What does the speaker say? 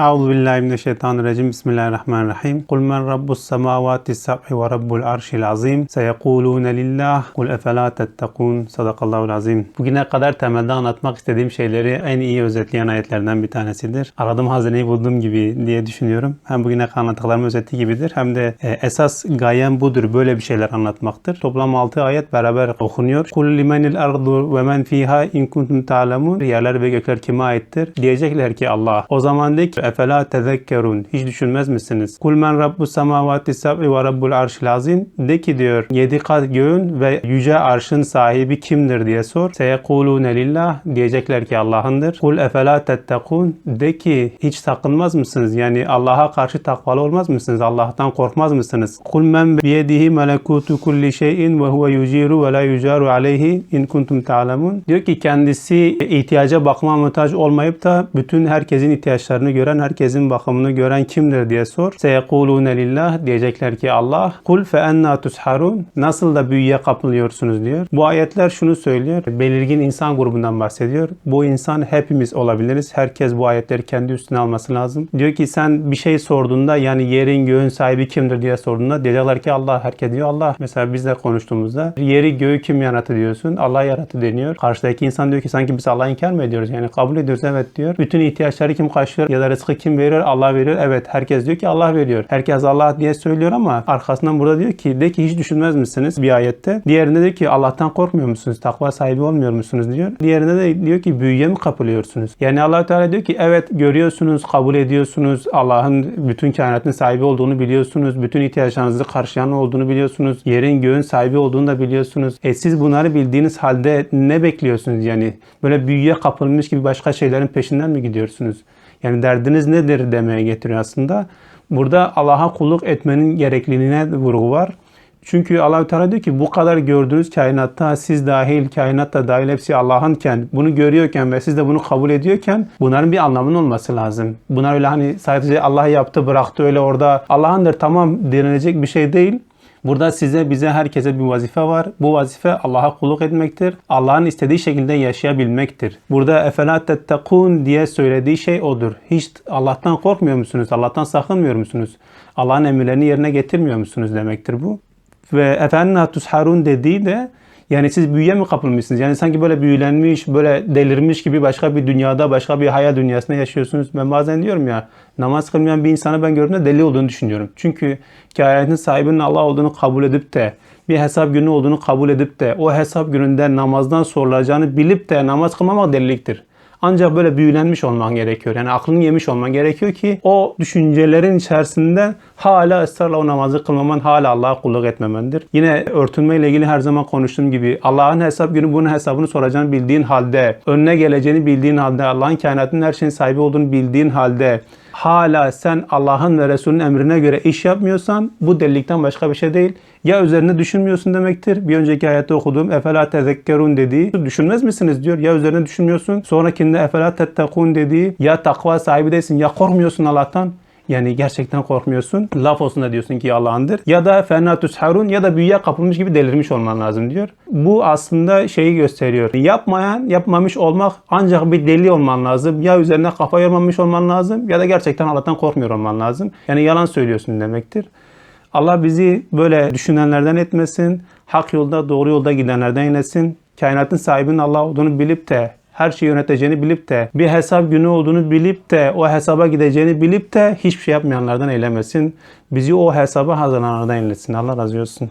Euzu billahi mineşşeytanirracim. Bismillahirrahmanirrahim. Kul men rabbus semavati sab'i ve rabbul arşil azim. Seyekulune lillah. Kul efela tettekun. Sadakallahul azim. Bugüne kadar temelde anlatmak istediğim şeyleri en iyi özetleyen ayetlerden bir tanesidir. Aradım hazineyi bulduğum gibi diye düşünüyorum. Hem bugüne kadar anlattıklarım özeti gibidir hem de e, esas gayem budur. Böyle bir şeyler anlatmaktır. Toplam 6 ayet beraber okunuyor. Kul limenil ardu ve men fiha in kuntum ta'lemun. Yerler ve gökler kime aittir? Diyecekler ki Allah. O zaman de ki efela tezekkerun. Hiç düşünmez misiniz? Kul men rabbus semavati sab'i ve rabbul arşil azim. De ki diyor yedi kat göğün ve yüce arşın sahibi kimdir diye sor. Seyekulune lillah. Diyecekler ki Allah'ındır. Kul efela tettekun. De ki hiç sakınmaz mısınız? Yani Allah'a karşı takvalı olmaz mısınız? Allah'tan korkmaz mısınız? Kul men biyedihi melekutu kulli şeyin ve huve yuciru ve la yucaru aleyhi in kuntum ta'lemun. Diyor ki kendisi ihtiyaca bakma muhtaç olmayıp da bütün herkesin ihtiyaçlarını gören, herkesin bakımını gören kimdir diye sor. Seyekulune lillah diyecekler ki Allah. Kul fe enna tusharun. Nasıl da büyüye kapılıyorsunuz diyor. Bu ayetler şunu söylüyor. Belirgin insan grubundan bahsediyor. Bu insan hepimiz olabiliriz. Herkes bu ayetleri kendi üstüne alması lazım. Diyor ki sen bir şey sorduğunda yani yerin göğün sahibi kimdir diye sorduğunda diyecekler ki Allah. Herkes diyor Allah. Mesela bizle konuştuğumuzda yeri göğü kim yarattı diyorsun. Allah yarattı deniyor. Karşıdaki insan diyor ki sanki biz Allah'ı inkar mı ediyoruz? Yani kabul ediyoruz evet diyor. Bütün ihtiyaçları kim karşılıyor ya da rızkı kim veriyor? Allah veriyor. Evet herkes diyor ki Allah veriyor. Herkes Allah diye söylüyor ama arkasından burada diyor ki de ki hiç düşünmez misiniz bir ayette. Diğerinde diyor ki Allah'tan korkmuyor musunuz? Takva sahibi olmuyor musunuz diyor. Diğerinde de diyor ki büyüye mi kapılıyorsunuz? Yani allah Teala diyor ki evet görüyorsunuz, kabul ediyorsunuz. Allah'ın bütün kainatın sahibi olduğunu biliyorsunuz. Bütün ihtiyaçlarınızı karşılayan olduğunu biliyorsunuz. Yerin göğün sahibi olduğunu da biliyorsunuz. E siz bunları bildiğiniz halde ne bekliyorsunuz yani? Böyle büyüye kapılmış gibi başka şeylerin peşinden mi gidiyorsunuz? Yani derdiniz nedir demeye getiriyor aslında. Burada Allah'a kulluk etmenin gerekliliğine vurgu var. Çünkü allah Teala diyor ki bu kadar gördüğünüz kainatta siz dahil, kainatta dahil hepsi Allah'ınken, bunu görüyorken ve siz de bunu kabul ediyorken bunların bir anlamının olması lazım. Bunlar öyle hani sadece Allah yaptı bıraktı öyle orada Allah'ındır tamam denilecek bir şey değil. Burada size, bize, herkese bir vazife var. Bu vazife Allah'a kulluk etmektir. Allah'ın istediği şekilde yaşayabilmektir. Burada efela tettekun diye söylediği şey odur. Hiç Allah'tan korkmuyor musunuz? Allah'tan sakınmıyor musunuz? Allah'ın emirlerini yerine getirmiyor musunuz demektir bu. Ve efenna tusharun dediği de yani siz büyüye mi kapılmışsınız? Yani sanki böyle büyülenmiş, böyle delirmiş gibi başka bir dünyada, başka bir hayal dünyasında yaşıyorsunuz. Ben bazen diyorum ya, namaz kılmayan bir insanı ben gördüğümde deli olduğunu düşünüyorum. Çünkü kainatın sahibinin Allah olduğunu kabul edip de, bir hesap günü olduğunu kabul edip de, o hesap gününde namazdan sorulacağını bilip de namaz kılmamak deliliktir. Ancak böyle büyülenmiş olman gerekiyor. Yani aklını yemiş olman gerekiyor ki o düşüncelerin içerisinde hala ısrarla o namazı kılmaman, hala Allah'a kulluk etmemendir. Yine örtünme ile ilgili her zaman konuştuğum gibi Allah'ın hesap günü bunun hesabını soracağını bildiğin halde, önüne geleceğini bildiğin halde, Allah'ın kainatının her şeyin sahibi olduğunu bildiğin halde hala sen Allah'ın ve Resulünün emrine göre iş yapmıyorsan bu delilikten başka bir şey değil. Ya üzerine düşünmüyorsun demektir. Bir önceki ayette okuduğum efela tezekkerun dediği düşünmez misiniz diyor. Ya üzerine düşünmüyorsun. Sonrakinde efela tettekun dediği ya takva sahibi değilsin ya korkmuyorsun Allah'tan. Yani gerçekten korkmuyorsun. Laf olsun da diyorsun ki Allah'ındır. Ya da fenatus harun ya da büyüye kapılmış gibi delirmiş olman lazım diyor. Bu aslında şeyi gösteriyor. Yapmayan, yapmamış olmak ancak bir deli olman lazım. Ya üzerine kafa yormamış olman lazım ya da gerçekten Allah'tan korkmuyor olman lazım. Yani yalan söylüyorsun demektir. Allah bizi böyle düşünenlerden etmesin. Hak yolda, doğru yolda gidenlerden eylesin. Kainatın sahibinin Allah olduğunu bilip de her şeyi yöneteceğini bilip de bir hesap günü olduğunu bilip de o hesaba gideceğini bilip de hiçbir şey yapmayanlardan eylemesin. Bizi o hesaba hazırlananlardan eylesin. Allah razı olsun.